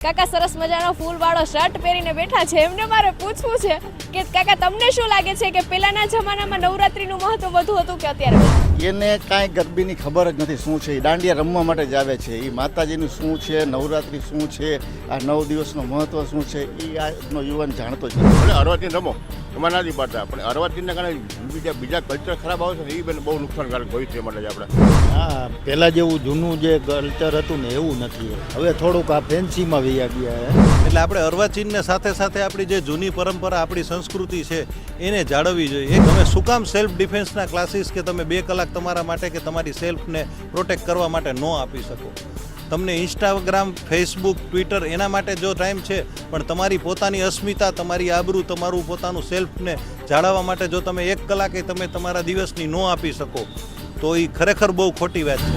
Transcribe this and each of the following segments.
કાકા સરસ મજાનો ફૂલવાળો શર્ટ પહેરીને બેઠા છે. એમને મારે પૂછવું છે કે કાકા તમને શું લાગે છે કે પહેલાના જમાનામાં નવરાત્રીનું મહત્વ વધુ હતું કે અત્યારે? એને કાંઈ ગરબીની ખબર જ નથી શું છે. એ દાંડિયા રમવા માટે જ આવે છે. એ માતાજીનું શું છે? નવરાત્રિ શું છે? આ નવ દિવસનું મહત્ત્વ શું છે? એ આજનો યુવાન જાણતો જ નથી. ભલે રમો એમાં નથી પાડતા પણ અરવાચીનના કારણે બીજા બીજા કલ્ચર ખરાબ આવે છે ને એ બેન બહુ નુકસાનકારક ભવિષ્ય માટે જ આપણે. હા પહેલાં જેવું જૂનું જે કલ્ચર હતું ને એવું નથી હવે. થોડુંક આ ફેન્સીમાં વૈયા ગયા એટલે આપણે અર્વાચીનને સાથે સાથે આપણી જે જૂની પરંપરા આપણી સંસ્કૃતિ છે એને જાળવવી જોઈએ. એ તમે શું કામ સેલ્ફ ડિફેન્સના ક્લાસીસ કે તમે બે કલાક તમારા માટે કે તમારી સેલ્ફને પ્રોટેક્ટ કરવા માટે ન આપી શકો? તમને ઇન્સ્ટાગ્રામ ફેસબુક ટ્વિટર એના માટે જો ટાઈમ છે, પણ તમારી પોતાની અસ્મિતા, તમારી આબરૂ, તમારું પોતાનું સેલ્ફને જાળવવા માટે જો તમે એક કલાકે તમે તમારા દિવસની ન આપી શકો, તો એ ખરેખર બહુ ખોટી વાત છે.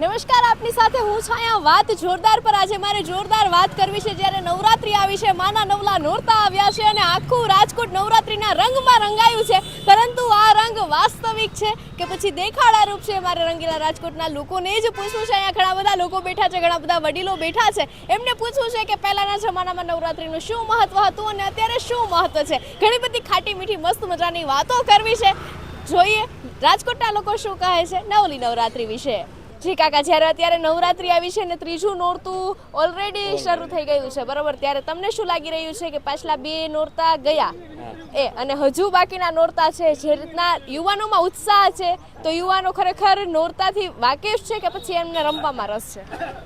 નમસ્કાર, આપની સાથે હું છાયા વાત જોરદાર પર. આજે મારે જોરદાર વાત કરવી છે જ્યારે નવરાત્રી આવી છે, માના નવલા નોરતા આવ્યા છે અને આખું રાજકોટ નવરાત્રીના રંગમાં રંગાયું છે. પરંતુ આ રંગ વાસ્તવિક છે કે પછી દેખાડા રૂપ છે? મારે રંગીલા રાજકોટના લોકોને જ પૂછવું છે. અહીંયા ઘણા બધા લોકો બેઠા છે, ઘણા બધા વડીલો બેઠા છે. એમને પૂછવું છે કે પહેલાના જમાનામાં નવરાત્રીનું શું મહત્વ હતું અને અત્યારે શું મહત્વ છે? ઘણી બધી ખાટી મીઠી મસ્ત મજાની વાતો કરવી છે. જોઈએ, રાજકોટના લોકો શું કહે છે? નવલી નવરાત્રી વિશે. જી કાકા જ્યારે અત્યારે નવરાત્રી આવી છે ને ત્રીજું નોરતું ઓલરેડી શરૂ થઈ ગયું છે બરોબર? ત્યારે તમને શું લાગી રહ્યું છે કે પાછલા બે નોરતા ગયા? એ અને હજુ બાકીના નોરતા છે જે રીતના યુવાનોમાં ઉત્સાહ છે તો યુવાનો ખરેખર નોરતાથી વાકેફ છે કે પછી એમને રમવામાં રસ છે?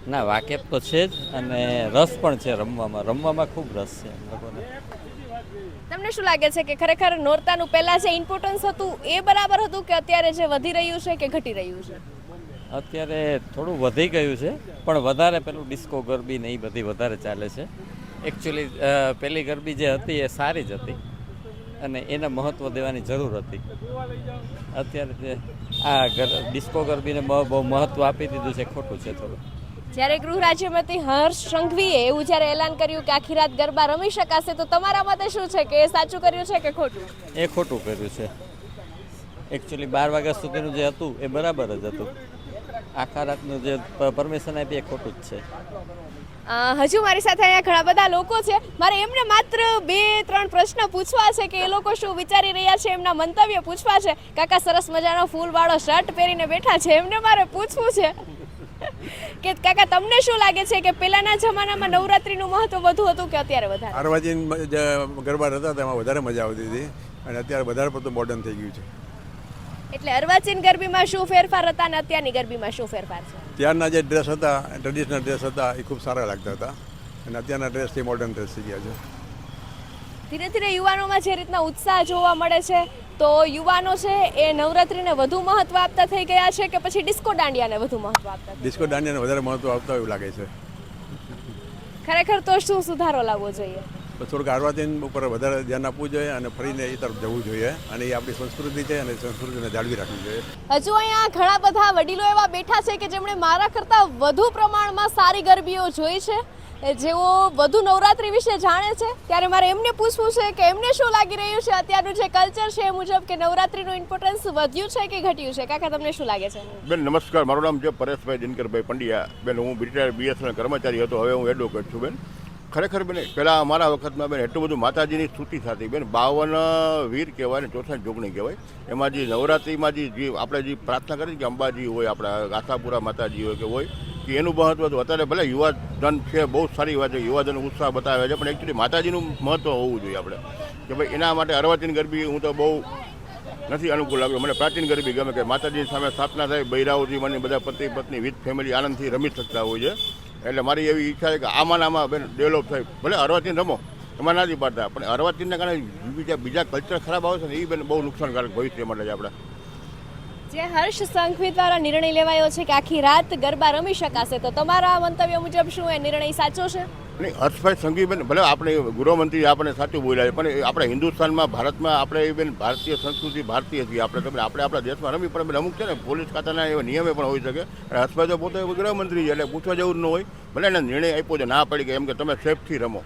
ના વાકેફ તો છે જ અને રસ પણ છે રમવામાં. રમવામાં ખૂબ રસ છે લોકોને. તમને શું લાગે છે કે ખરેખર નોરતાનું પહેલા જે ઇમ્પોર્ટન્સ હતું એ બરાબર હતું કે અત્યારે જે વધી રહ્યું છે કે ઘટી રહ્યું છે? અત્યારે થોડું વધી ગયું છે પણ વધારે પેલું ડિસ્કો ગરબી ને એ બધી વધારે ચાલે છે. એકચ્યુઅલી પેલી ગરબી જે હતી એ સારી જ હતી અને એને મહત્ત્વ દેવાની જરૂર હતી. અત્યારે જે આ ડિસ્કો ગરબીને બહુ મહત્ત્વ આપી દીધું છે ખોટું છે થોડું. જ્યારે ગૃહ રાજ્યમંત્રી હર્ષ સંઘવીએ એવું જ્યારે એલાન કર્યું કે આખી રાત ગરબા રમી શકાશે તો તમારા મતે શું છે કે એ સાચું કર્યું છે કે ખોટું? એ ખોટું કર્યું છે. એકચ્યુઅલી બાર વાગ્યા સુધીનું જે હતું એ બરાબર જ હતું. આખા રાતનું જે પરમિશન આપી એ ખોટું જ છે. અ, હજુ મારી સાથે અહીંયા ઘણા બધા લોકો છે. મારે એમને માત્ર બે ત્રણ પ્રશ્ન પૂછવા છે કે એ લોકો શું વિચારી રહ્યા છે એમના મંતવ્ય પૂછવા છે. કાકા સરસ મજાનો ફૂલવાળો શર્ટ પહેરીને બેઠા છે. એમને મારે પૂછવું છે કે કાકા તમને શું લાગે છે કે પહેલાના જમાનામાં નવરાત્રીનું મહત્વ વધુ હતું કે અત્યારે વધારે? આરવાજી જે ગરબા હતા તેમાં વધારે મજા આવતી હતી. અને અત્યારે વધારે પડતું મોડર્ન થઈ ગયું છે. એટલે અર્વાચીન ગરબીમાં શું ફેરફાર હતા અને અત્યારની ગરબીમાં શું ફેરફાર છે? ત્યારના જે ડ્રેસ હતા ટ્રેડિશનલ ડ્રેસ હતા એ ખૂબ સારા લાગતા હતા. અને અત્યારના ડ્રેસથી મોડર્ન ડ્રેસ થઈ ગયા છે. ધીરે ધીરે યુવાનોમાં જે રીતના ઉત્સાહ જોવા મળે છે તો યુવાનો છે એ નવરાત્રીને વધુ મહત્વ આપતા થઈ ગયા છે કે પછી ડિસ્કો દાંડિયાને વધુ મહત્વ આપતા ડિસ્કો દાંડિયાને વધારે મહત્વ આપતા એવું લાગે છે. ખરેખર તો શું સુધારો લાવવો જોઈએ? થોડુંક અર્વાચીન ઉપર વધારે ધ્યાન આપવું જોઈએ અને ફરીને એ તરફ જવું જોઈએ અને એ આપણી સંસ્કૃતિ છે અને સંસ્કૃતિને જાળવી રાખવી જોઈએ. હજુ અહીંયા ઘણા બધા વડીલો એવા બેઠા છે કે જેમણે મારા કરતાં વધુ પ્રમાણમાં સારી ગરબીઓ જોઈ છે. જેઓ વધુ નવરાત્રી વિશે જાણે છે. ત્યારે મારે એમને પૂછવું છે કે એમને શું લાગી રહ્યું છે? અત્યારનું જે કલ્ચર છે એ મુજબ કે નવરાત્રીનું ઇમ્પોર્ટન્સ વધ્યું છે કે ઘટ્યું છે? કાકા તમને શું લાગે છે? બેન નમસ્કાર. મારું નામ છે પરેશભાઈ દિનકરભાઈ પંડ્યા. બેન હું બ્રિટાયર બીએસએનએલ કર્મચારી હતો. હવે હું એડવોકેટ છું બેન. ખરેખર બેન પહેલાં અમારા વખતમાં બેન એટલું બધું માતાજીની સ્તુતિ થતી. બેન, બાવન વીર કહેવાય ને ચોસઠ જોગણી કહેવાય. એમાં જે નવરાત્રિમાં જે આપણે જે પ્રાર્થના કરી કે અંબાજી હોય, આપણા આશાપુરા માતાજી હોય કે હોય, કે એનું મહત્વ હતું અત્યારે ભલે યુવાધન છે, બહુ સારી વાત છે યુવાધન ઉત્સાહ બતાવે છે, પણ એકચ્યુઅલી માતાજીનું મહત્વ હોવું જોઈએ આપણે. કે ભાઈ એના માટે અર્વાચીન ગરબી હું તો બહુ નથી અનુકૂળ લાગ્યું મને પ્રાચીન ગરબી ગમે કે માતાજી સામે સ્થાપના થાય, બૈરાઓથી મને બધા પતિ પત્ની વિથ ફેમિલી આનંદથી રમી શકતા હોય છે. એટલે મારી એવી ઈચ્છા છે કે આમાં આમાં બેન ડેવલપ થાય. ભલે અર્વાચીન રમો, એમાં નથી પાડતા પણ અર્વાચીનના કારણે બીજા બીજા કલ્ચર ખરાબ આવે છે ને એ બેન બહુ નુકસાનકારક ભવિષ્ય માટે છે આપણે. જે હર્ષ સંઘવી દ્વારા નિર્ણય લેવાયો છે કે આખી રાત ગરબા રમી શકાશે, તો તમારા મંતવ્ય મુજબ શું એ નિર્ણય સાચો છે? નહીં, હર્ષભાઈ સંઘવીબેન, ભલે આપણે ગૃહમંત્રી આપણે સાચું બોલ્યા છે, પણ આપણે હિન્દુસ્તાનમાં, ભારતમાં આપણે એ બેન ભારતીય સંસ્કૃતિ ભારતીય છીએ. આપણે તમે આપણે આપણા દેશમાં રમી, પણ અમુક છે ને પોલીસ ખાતાના એવા નિયમે પણ હોઈ શકે. અને હર્ષભાઈ તો પોતે ગૃહમંત્રી છે, એટલે પૂછવા જેવું ન હોય. ભલે એને નિર્ણય આપ્યો છે, ના પડી કે એમ કે તમે સેફથી રમો.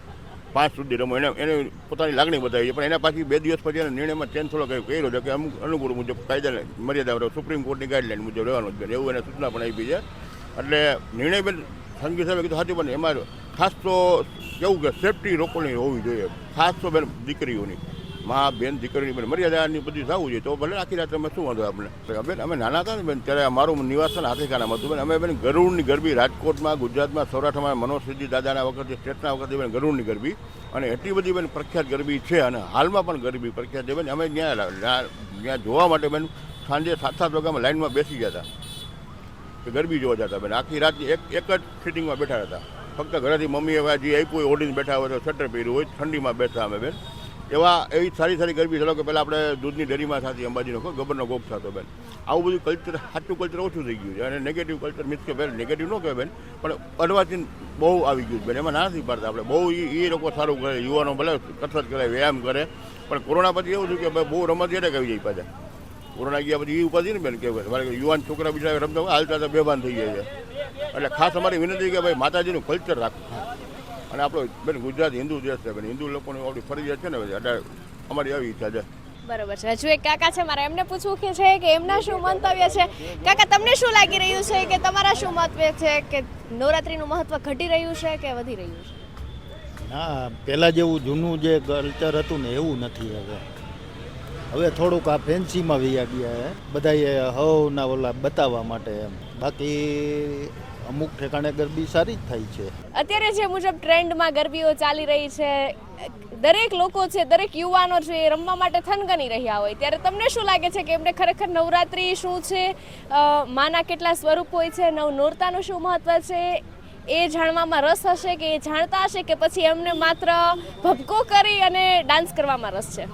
પાંચ સુધી રમો. એને એને પોતાની લાગણી બતાવી છે, પણ એના પાછી બે દિવસ પછી એને નિર્ણયમાં ચેન્જ થોડો કર્યો છે, કે અમુક અનુકૂળ મુજબ કાયદાને મર્યાદા સુપ્રીમ કોર્ટની ગાઈડલાઈન મુજબ રહેવાનું જ એવું એને સૂચના પણ આપી છે. એટલે નિર્ણય બેન સંગીત સાહેબે કીધું, સાચું, પણ એમાં ખાસ તો કેવું કે સેફટી લોકોની હોવી જોઈએ. ખાસ તો બેન દીકરીઓની. મા બેન દીકરીની બેન મર્યાદાની બધી થવું જોઈએ. તો ભલે આખી રાત અમે શું વાંધો આપણે બેન અમે નાના હતા ને બેન, ત્યારે અમારું નિવાસન હાથીખાનામાં હતું. બેન અમે બેન ગરુડની ગરબી રાજકોટમાં, ગુજરાતમાં, સૌરાષ્ટ્રમાં મનોજ સિદ્ધિ દાદાના વખતે, સ્ટેટના વખતે બેન ગરુડની ગરબી. અને એટલી બધી બેન પ્રખ્યાત ગરબી છે અને હાલમાં પણ ગરબી પ્રખ્યાત છે. બેન અમે ત્યાં ત્યાં જોવા માટે બેન સાંજે સાત સાત વાગ્યામાં લાઇનમાં બેસી ગયા હતા. ગરબી જોવા જતા બેન. આખી રાત એક એક જ સિટિંગમાં બેઠા હતા ફક્ત ઘરેથી મમ્મીએ જે આપ્યું હોય, ઓઢીને બેઠા હોય તો સ્વેટર પહેર્યું હોય, ઠંડીમાં બેઠા અમે બેન. એવા એવી સારી સારી ગરબી ચલો કે પહેલાં આપણે દૂધની ડેરીમાં થતી અંબાજીનો ગબરનો ગોપ થતો બેન. આવું બધું કલ્ચર સાચું કલ્ચર ઓછું થઈ ગયું છે. અને નેગેટિવ કલ્ચર મીન્સ કે બેન નેગેટિવ ન કહેવાય બેન, પણ અડવાથી બહુ આવી ગયું બેન. એમાં ના નથી પાડતા આપણે. બહુ એ લોકો સારું કરે, યુવાનો ભલે કસરત કરે, વ્યાયામ કરે, પણ કોરોના પછી એવું થયું કે બહુ રમત એટલે આવી જાય પાછા. કોરોના ગયા પછી એ ઉપાધિ ને બેન મારે યુવાન છોકરા બીજા રમતા હાલતા બેભાન થઈ જાય છે. એટલે ખાસ અમારી વિનંતી કે ભાઈ માતાજીનું કલ્ચર રાખવું. અને આપણો બેન ગુજરાત હિન્દુ દેશ છે બેન હિન્દુ લોકોની આપણી ફરજિયાત છે ને એટલે અમારી આવી ઈચ્છા છે. બરોબર છે. હજુ એક કાકા છે મારે એમને પૂછવું કે છે કે એમના શું મંતવ્ય છે? કાકા તમને શું લાગી રહ્યું છે કે તમારા શું મતવ્ય છે કે નવરાત્રીનું મહત્વ ઘટી રહ્યું છે કે વધી રહ્યું છે? ના પહેલાં જેવું જૂનું જે કલ્ચર હતું ને એવું નથી હવે. હવે થોડુંક આ ફેન્સીમાં વૈયા ગયા હે. બધાએ હવના ઓલા બતાવવા માટે એમ. બાકી અમુક ઠેકાણે ગરબી સારી જ થાય છે. અત્યારે જે મુજબ ટ્રેન્ડમાં ગરબીઓ ચાલી રહી છે, દરેક લોકો છે, દરેક યુવાનો છે એ રમવા માટે થનગની રહ્યા હોય. ત્યારે તમને શું લાગે છે કે એમને ખરેખર નવરાત્રિ શું છે? માના કેટલા સ્વરૂપ હોય છે? નવ નોરતાનું શું મહત્વ છે? એ જાણવામાં રસ હશે કે એ જાણતા હશે કે પછી એમને માત્ર ભભકો કરી અને ડાન્સ કરવામાં રસ છે?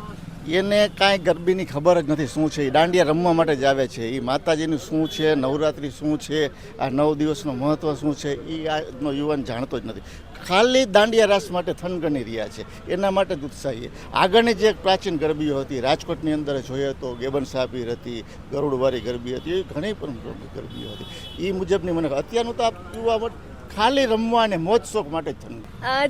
એને કાંઈ ગરબીની ખબર જ નથી શું છે, એ દાંડિયા રમવા માટે જ આવે છે. એ માતાજીનું શું છે, નવરાત્રિ શું છે, આ નવ દિવસનું મહત્ત્વ શું છે, એ આજનો યુવાન જાણતો જ નથી. ખાલી દાંડિયા રાસ માટે થનગણી રહ્યા છે. એના માટે જ ઉત્સાહી આગળની જે પ્રાચીન ગરબીઓ હતી, રાજકોટની અંદર જોઈએ તો ગેબન સાબીર હતી, ગરુડવારી ગરબી હતી, એવી ઘણી પણ ગરબીઓ હતી. એ મુજબની મને, અત્યારનું તો યુવા ખાલી રમવા અને મોજ શોખ માટે થનગન.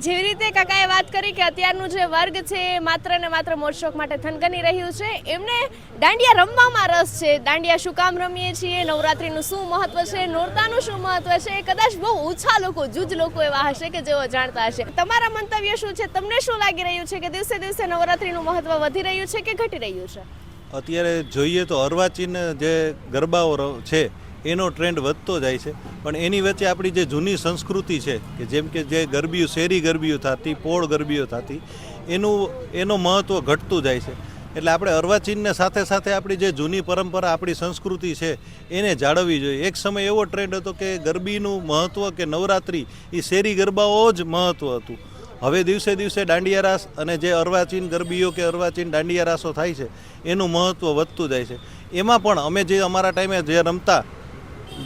જેવી રીતે કાકાએ વાત કરી કે અત્યારનું જે વર્ગ છે એ માત્ર ને માત્ર મોજશોખ માટે થનગની રહ્યું છે એમને દાંડિયા રમવામાં રસ છે. દાંડિયા શું કામ રમીએ છીએ? નવરાત્રિનું શું મહત્વ છે? નોરતાનું શું મહત્વ છે? એ કદાચ બહુ ઓછા લોકો જૂજ લોકો એવા હશે કે જેઓ જાણતા હશે. તમારા મંતવ્ય શું છે? તમને શું લાગી રહ્યું છે કે દિવસે દિવસે નવરાત્રિનું મહત્વ વધી રહ્યું છે કે ઘટી રહ્યું છે? અત્યારે જોઈએ તો અર્વાચીન જે ગરબાઓ છે એનો ટ્રેન્ડ વધતો જાય છે. પણ એની વચ્ચે આપણી જે જૂની સંસ્કૃતિ છે, કે જેમ કે જે ગરબીઓ, શેરી ગરબીઓ થતી, પોળ ગરબીઓ થતી, એનું એનું મહત્ત્વ ઘટતું જાય છે. એટલે આપણે અર્વાચીનને સાથે સાથે આપણી જે જૂની પરંપરા, આપણી સંસ્કૃતિ છે, એને જાળવવી જોઈએ. એક સમય એવો ટ્રેન્ડ હતો કે ગરબીનું મહત્ત્વ કે નવરાત્રિ, એ શેરી ગરબાઓ જ મહત્ત્વ હતું. હવે દિવસે દિવસે દાંડિયા રાસ અને જે અર્વાચીન ગરબીઓ કે અર્વાચીન દાંડિયા રાસો થાય છે, એનું મહત્ત્વ વધતું જાય છે. એમાં પણ અમે જે અમારા ટાઈમે જે રમતા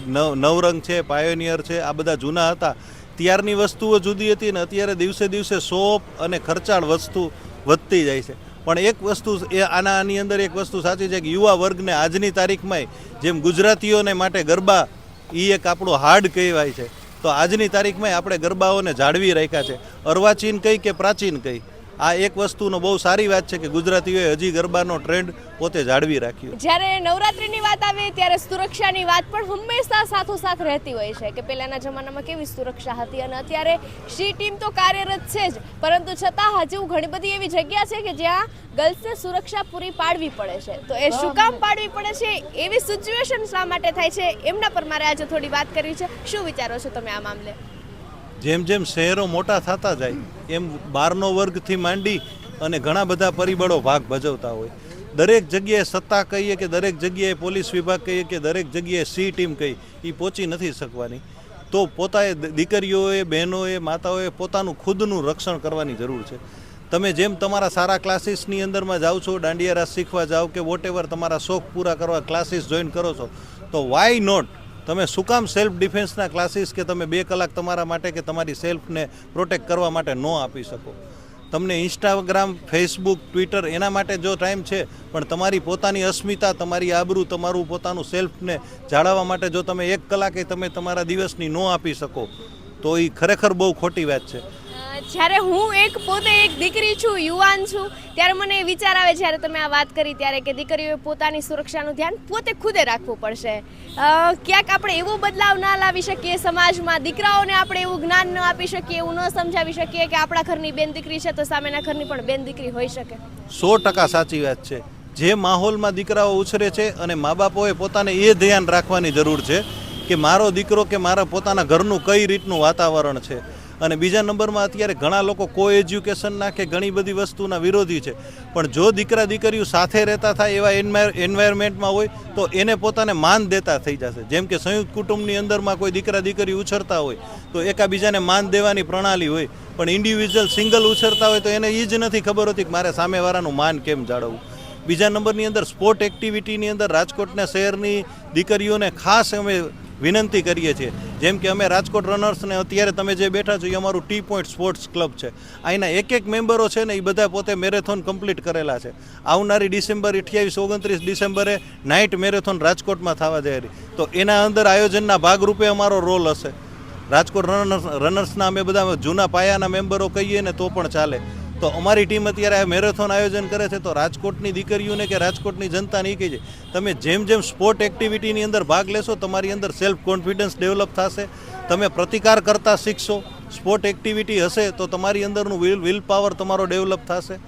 નવ નવરંગ છે, પાયોનિયર છે, આ બધા જૂના હતા. ત્યારની વસ્તુઓ જુદી હતી ને અત્યારે દિવસે દિવસે સોપ અને ખર્ચાળ વસ્તુ વધતી જાય છે. પણ એક વસ્તુ એ આના આની અંદર એક વસ્તુ સાચી છે કે યુવા વર્ગને આજની તારીખમાં જેમ ગુજરાતીઓને માટે ગરબા એ એક આપણું હાર્ડ કહેવાય છે. તો આજની તારીખમાં આપણે ગરબાઓને જાળવી રાખ્યા છે. અર્વાચીન કઈ કે પ્રાચીન કઈ? આ એક વસ્તુનો બહુ સારી વાત છે કે ગુજરાતીઓએ હજી ગરબાનો ટ્રેન્ડ પોતે જાળવી રાખ્યો જ્યારે નવરાત્રીની વાત આવે ત્યારે સુરક્ષાની વાત પણ હંમેશા સાથોસાથ રહેતી હોય છે કે પહેલાના જમાનામાં કેવી સુરક્ષા હતી અને અત્યારે સી ટીમ તો કાર્યરત છે જ. પરંતુ છતાં હજુ ઘણી બધી એવી જગ્યા છે કે જ્યાં ગર્લ્સને સુરક્ષા પૂરી પાડવી પડે છે. તો એ શું કામ પાડવી પડે છે? એવી સિચ્યુએશન શા માટે થાય છે? એમના પર મારે આજે થોડી વાત કરવી છે. શું વિચારો છો તમે આ મામલે? જેમ જેમ શહેરો મોટા થતા જાય, એમ બહારનો વર્ગથી માંડી અને ઘણા બધા પરિબળો ભાગ ભજવતા હોય. દરેક જગ્યાએ સત્તા કહીએ કે દરેક જગ્યાએ પોલીસ વિભાગ કહીએ કે દરેક જગ્યાએ સી ટીમ કહી એ પહોંચી નથી શકવાની. તો પોતાએ દીકરીઓએ, બહેનોએ, માતાઓએ પોતાનું ખુદનું રક્ષણ કરવાની જરૂર છે. તમે જેમ તમારા સારા ક્લાસીસની અંદરમાં જાઓ છો દાંડિયા રાસ શીખવા જાઓ કે વોટ તમારા શોખ પૂરા કરવા ક્લાસીસ જોઈન કરો છો, તો વાય નોટ તમે શું કામ સેલ્ફ ડિફેન્સના ક્લાસીસ કે તમે બે કલાક તમારા માટે કે તમારી સેલ્ફને પ્રોટેક્ટ કરવા માટે ન આપી શકો? તમને ઇન્સ્ટાગ્રામ ફેસબુક ટ્વિટર એના માટે જો ટાઈમ છે, પણ તમારી પોતાની અસ્મિતા, તમારી આબરૂ, તમારું પોતાનું સેલ્ફને જાળવવા માટે જો તમે એક કલાકે તમે તમારા દિવસની ન આપી શકો, તો એ ખરેખર બહુ ખોટી વાત છે. જ્યારે હું એક પોતે એક દીકરી છું, યુવાન છું, ત્યારે મને એ વિચાર આવે જ્યારે તમે આ વાત કરી ત્યારે કે દીકરીઓએ પોતાની સુરક્ષાનું ધ્યાન પોતે ખુદે રાખવું પડશે. ક્યાંક આપણે એવો બદલાવ ના લાવી શકીએ સમાજમાં, દીકરાઓને આપણે એવું જ્ઞાન ન આપી શકીએ, એવું ન સમજાવી શકીએ કે આપણા ઘરની બેન દીકરી છે તો સામેના ઘરની પણ બેન દીકરી હોઈ શકે. સો ટકા સાચી વાત છે. જે માહોલમાં દીકરાઓ ઉછરે છે અને મા બાપોએ પોતાને એ ધ્યાન રાખવાની જરૂર છે કે મારો દીકરો કે મારા પોતાના ઘરનું કઈ રીતનું વાતાવરણ છે. અને બીજા નંબરમાં અત્યારે ઘણા લોકો કો એજ્યુકેશનના કે ઘણી બધી વસ્તુના વિરોધી છે. પણ જો દીકરા દીકરીઓ સાથે રહેતા થાય એવા એન્વાયરમેન્ટમાં હોય, તો એને પોતાને માન દેતા થઈ જશે. જેમ કે સંયુક્ત કુટુંબની અંદરમાં કોઈ દીકરા દીકરી ઉછરતા હોય, તો એકાબીજાને માન દેવાની પ્રણાલી હોય. પણ ઇન્ડિવિજ્યુઅલ સિંગલ ઉછરતા હોય, તો એને એ જ નથી ખબર હોતી કે મારે સામેવાળાનું માન કેમ જાળવવું. બીજા નંબરની અંદર સ્પોર્ટ એક્ટિવિટીની અંદર રાજકોટના શહેરની દીકરીઓને ખાસ અમે વિનંતી કરીએ છીએ. જેમ કે અમે રાજકોટ રનર્સને અત્યારે તમે જે બેઠા છો એ અમારું ટી પોઈન્ટ સ્પોર્ટ્સ ક્લબ છે. અહીંના એક એક મેમ્બરો છે ને એ બધા પોતે મેરેથોન કમ્પ્લીટ કરેલા છે. આવનારી ડિસેમ્બર અઠ્યાવીસ, ઓગણત્રીસ ડિસેમ્બરે નાઇટ મેરેથોન રાજકોટમાં થવા જઈ રહી. તો એના અંદર આયોજનના ભાગરૂપે અમારો રોલ હશે. રાજકોટ રનર્સ, રનર્સના અમે બધા જૂના પાયાના મેમ્બરો કહીએ ને તો પણ ચાલે. તો અમારી ટીમ અત્યારે મેરેથોન આયોજન કરે છે, તો રાજકોટની દીકરીઓને કે રાજકોટની જનતાને એ કહે છે, તમે જેમ જેમ સ્પોર્ટ એક્ટિવિટીની અંદર ભાગ લેશો, તમારી અંદર સેલ્ફ કોન્ફિડન્સ ડેવલપ થશે. તમે પ્રતિકાર કરતા શીખશો. સ્પોર્ટ એક્ટિવિટી હશે તો તમારી અંદરનું વિલ વિલ પાવર તમારો ડેવલપ થશે.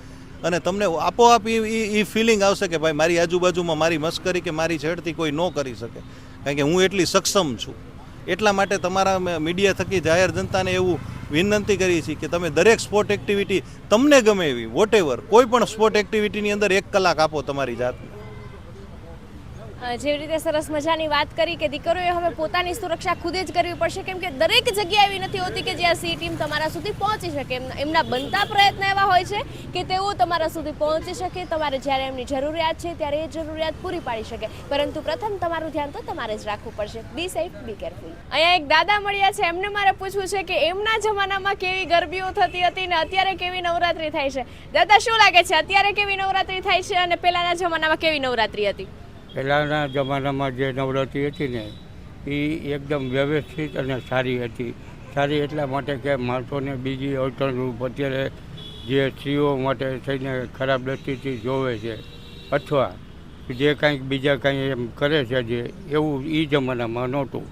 અને તમને આપોઆપ એ એ ફિલિંગ આવશે કે ભાઈ મારી આજુબાજુમાં મારી મસ્કરી કે મારી છેડતી કોઈ ન કરી શકે. કારણ કે હું એટલી સક્ષમ છું. એટલા માટે તમારા મીડિયા થકી જાહેર જનતાને એવું વિનંતી કરી છે કે તમે દરેક સ્પોર્ટ એક્ટિવિટી તમને ગમે એવી વોટ કોઈ પણ સ્પોર્ટ એક્ટિવિટીની અંદર એક કલાક આપો તમારી જાતને. જેવી રીતે સરસ મજાની વાત કરી કે દીકરીઓએ હવે પોતાની સુરક્ષા ખુદે જ કરવી પડશે. કેમ કે દરેક જગ્યા એવી નથી હોતી કે જ્યાં સી ટીમ તમારા સુધી પહોંચી શકે. એમના બનતા પ્રયત્ન એવા હોય છે કે તેઓ તમારા સુધી પહોંચી શકે, તમારે જ્યારે એમની જરૂરિયાત છે ત્યારે એ જરૂરિયાત પૂરી પાડી શકે. પરંતુ પ્રથમ તમારું ધ્યાન તો તમારે જ રાખવું પડશે. બી સેફ બી કેરફુલ અહીંયા એક દાદા મળ્યા છે. એમને મારે પૂછવું છે કે એમના જમાનામાં કેવી ગરબીઓ થતી હતી ને અત્યારે કેવી નવરાત્રી થાય છે? દાદા, શું લાગે છે? અત્યારે કેવી નવરાત્રી થાય છે અને પહેલાના જમાનામાં કેવી નવરાત્રી હતી? પહેલાંના જમાનામાં જે નવરાત્રિ હતી ને, એ એકદમ વ્યવસ્થિત અને સારી હતી. સારી એટલા માટે કે માણસોને બીજી અડચણરૂપ અત્યારે જે સ્ત્રીઓ માટે થઈને ખરાબ દ્રષ્ટિથી જોવે છે, અથવા જે કાંઈક બીજા કાંઈ એમ કરે છે જે, એવું એ જમાનામાં નહોતું.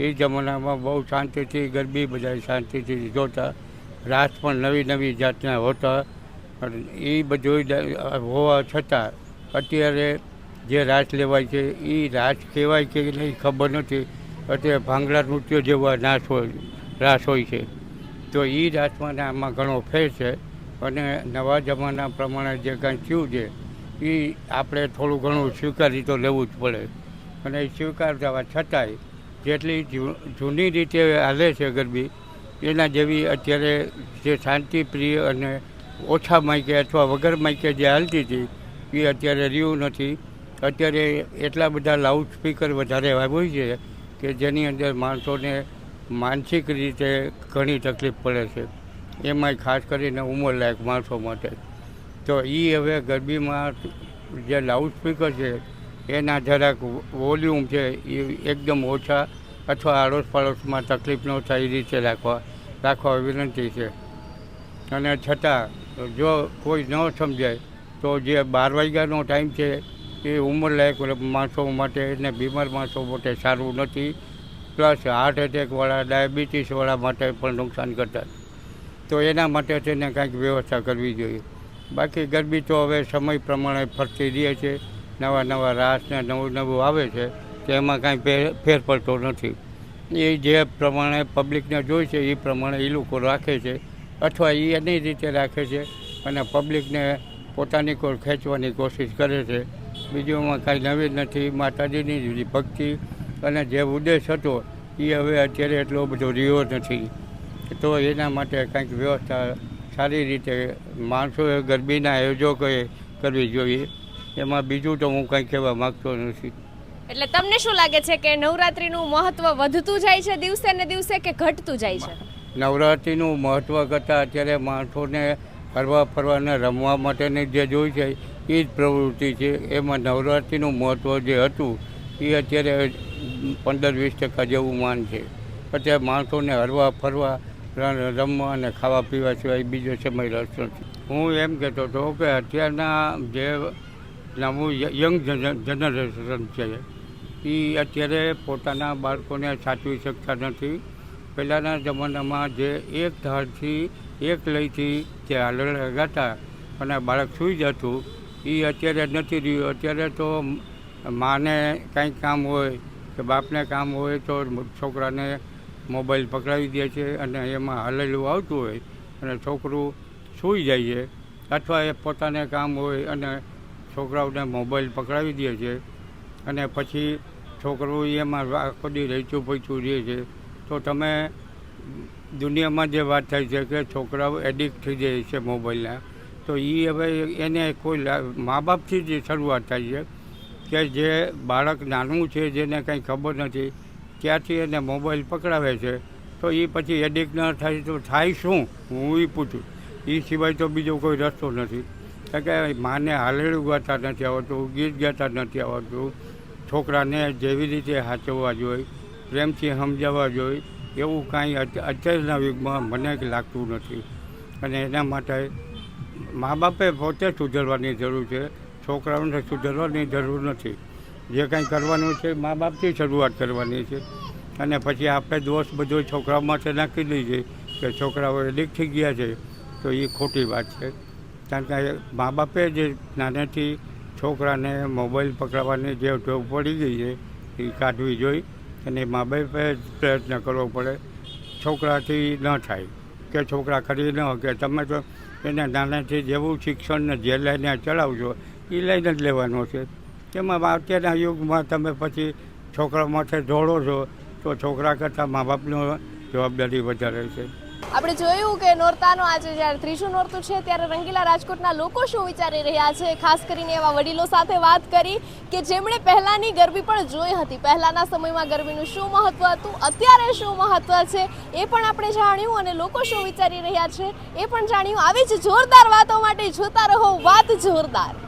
એ જમાનામાં બહુ શાંતિથી, ગરબી બધા શાંતિથી જોતા. રાસ પણ નવી નવી જાતના હોતા. એ બધું હોવા છતાં અત્યારે જે રાસ લેવાય છે એ રાસ કહેવાય કે નહીં ખબર નથી. અત્યારે ભાંગડા નૃત્ય જેવા નાશ હોય, રાસ હોય છે. તો એ રાસમાં આમાં ઘણો ફેર છે. અને નવા જમાના પ્રમાણે જે કાંઈ થયું છે એ આપણે થોડું ઘણું સ્વીકારી તો લેવું જ પડે. અને એ સ્વીકાર થવા છતાંય જેટલી જૂની રીતે હાલે છે ગરબી, એના જેવી અત્યારે જે શાંતિપ્રિય અને ઓછા માઇકે અથવા વગર માઇકે જે હાલતી હતી એ અત્યારે રહ્યું નથી. અત્યારે એટલા બધા લાઉડસ્પીકર વધારે હોય છે કે જેની અંદર માણસોને માનસિક રીતે ઘણી તકલીફ પડે છે. એમાંય ખાસ કરીને ઉંમરલાયક માણસો માટે. તો એ હવે ગરબીમાં જે લાઉડસ્પીકર છે, એના જરાક વોલ્યુમ છે, એ એકદમ ઓછા અથવા આડોશ પાડોશમાં તકલીફ ન થાય એ રીતે રાખવા રાખવા વિનંતી છે. અને છતાં, જો કોઈ ન સમજાય, તો જે બાર વાગ્યાનો ટાઈમ છે એ ઉંમરલાયક માણસો માટે અને બીમાર માણસો માટે સારું નથી. પ્લસ હાર્ટ એટેકવાળા ડાયાબિટીસવાળા માટે પણ નુકસાન કરતા. તો એના માટે તેને કાંઈક વ્યવસ્થા કરવી જોઈએ. બાકી ગરબી તો હવે સમય પ્રમાણે ફરતી રહે છે. નવા નવા રાસ ને નવું નવું આવે છે તેમાં કાંઈ ફેર ફેર પડતો નથી. એ જે પ્રમાણે પબ્લિકને જોઈ છે, એ પ્રમાણે એ લોકો રાખે છે, અથવા એ એની રીતે રાખે છે અને પબ્લિકને પોતાની કોર ખેંચવાની કોશિશ કરે છે. બીજુંમાં કાંઈ નવી જ નથી માતાજીની જ ભક્તિ અને જે ઉદ્દેશ હતો એ હવે અત્યારે એટલો બધો રહ્યો નથી. તો એના માટે કંઈક વ્યવસ્થા સારી રીતે માણસોએ ગરબીના આયોજકોએ કરવી જોઈએ. એમાં બીજું તો હું કંઈ કહેવા માગતો નથી. એટલે તમને શું લાગે છે કે નવરાત્રીનું મહત્વ વધતું જાય છે દિવસે ને દિવસે કે ઘટતું જાય છે? નવરાત્રિનું મહત્ત્વ કરતાં અત્યારે માણસોને ફરવા ફરવાને રમવા માટેની જે જોઈ છે એ જ પ્રવૃત્તિ છે. એમાં નવરાત્રિનું મહત્ત્વ જે હતું, એ અત્યારે પંદર વીસ ટકા જેવું માન છે. અત્યારે માણસોને હરવા, ફરવા રમવા અને ખાવા પીવા સિવાય બીજો સમય રસ નથી હું એમ કહેતો હતો કે અત્યારના જે નવું યંગ જનરેશન છે એ અત્યારે પોતાના બાળકોને સાચવી શકતા નથી. પહેલાંના જમાનામાં જે એક ધારથી એક લઈથી જે હાલડા ગાતા અને બાળક સૂઈ જતું એ અત્યારે નથી રહ્યું. અત્યારે તો માને કંઈક કામ હોય કે બાપને કામ હોય તો છોકરાને મોબાઈલ પકડાવી દે છે અને એમાં હલેલું આવતું હોય અને છોકરું સૂઈ જાય છે અથવા એ પોતાને કામ હોય અને છોકરાઓને મોબાઈલ પકડાવી દે છે અને પછી છોકરું એમાં આખો દી રહીચું પૈચું રહે છે. તો તમે દુનિયામાં જે વાત થાય છે કે છોકરાઓ એડિક્ટ થઈ જાય છે મોબાઈલના તો એ હવે એને કોઈ મા બાપથી જ શરૂઆત થાય છે કે જે બાળક નાનું છે જેને કંઈ ખબર નથી, ત્યાંથી એને મોબાઈલ પકડાવે છે, તો એ પછી એડિક્ટ ન થાય તો થાય શું? હું એ પૂછું. એ સિવાય તો બીજો કોઈ રસ્તો નથી. કે માને હાલેડું ગાતા નથી આવડતું, ગીત ગાતા નથી આવડતું. છોકરાને જેવી રીતે સાચવવા જોઈએ, પ્રેમથી સમજાવવા જોઈએ, એવું કાંઈ અત્યારના યુગમાં મને લાગતું નથી. અને એના માટે મા બાપે પોતે સુધરવાની જરૂર છે. છોકરાઓને સુધરવાની જરૂર નથી. જે કાંઈ કરવાનું છે, મા બાપથી શરૂઆત કરવાની છે. અને પછી આપણે દોષ બધો છોકરાઓ માટે નાખી દઈએ કે છોકરાઓ એડિક થઈ ગયા છે, તો એ ખોટી વાત છે. કારણ કે મા બાપે જે નાનેથી છોકરાને મોબાઈલ પકડવાની જે ટેવ પડી ગઈ છે એ કાઢવી જોઈએ અને મા બાપે જ પ્રયત્ન કરવો પડે. છોકરાથી ન થાય. કે છોકરા ખરી ન કે તમે તો એને નાનાથી જેવું શિક્ષણને જે લઈને ચલાવજો એ લઈને જ લેવાનો છે. તેમાં અત્યારના યુગમાં તમે પછી છોકરા માટે દોડો છો, તો છોકરા કરતાં મા બાપનો જવાબદારી વધારે છે. આપણે જોયું કે નોરતાનો આજે જ્યારે ત્રીજું નોરતું છે, ત્યારે રંગીલા રાજકોટના લોકો શું વિચારી રહ્યા છે? ખાસ કરીને એવા વડીલો સાથે વાત કરી કે જેમણે પહેલાંની ગરબી પણ જોઈ હતી. પહેલાંના સમયમાં ગરબીનું શું મહત્વ હતું? અત્યારે શું મહત્વ છે? એ પણ આપણે જાણ્યું અને લોકો શું વિચારી રહ્યા છે? એ પણ જાણ્યું. આવી જ જોરદાર વાતો માટે જોતા રહો. વાત જોરદાર.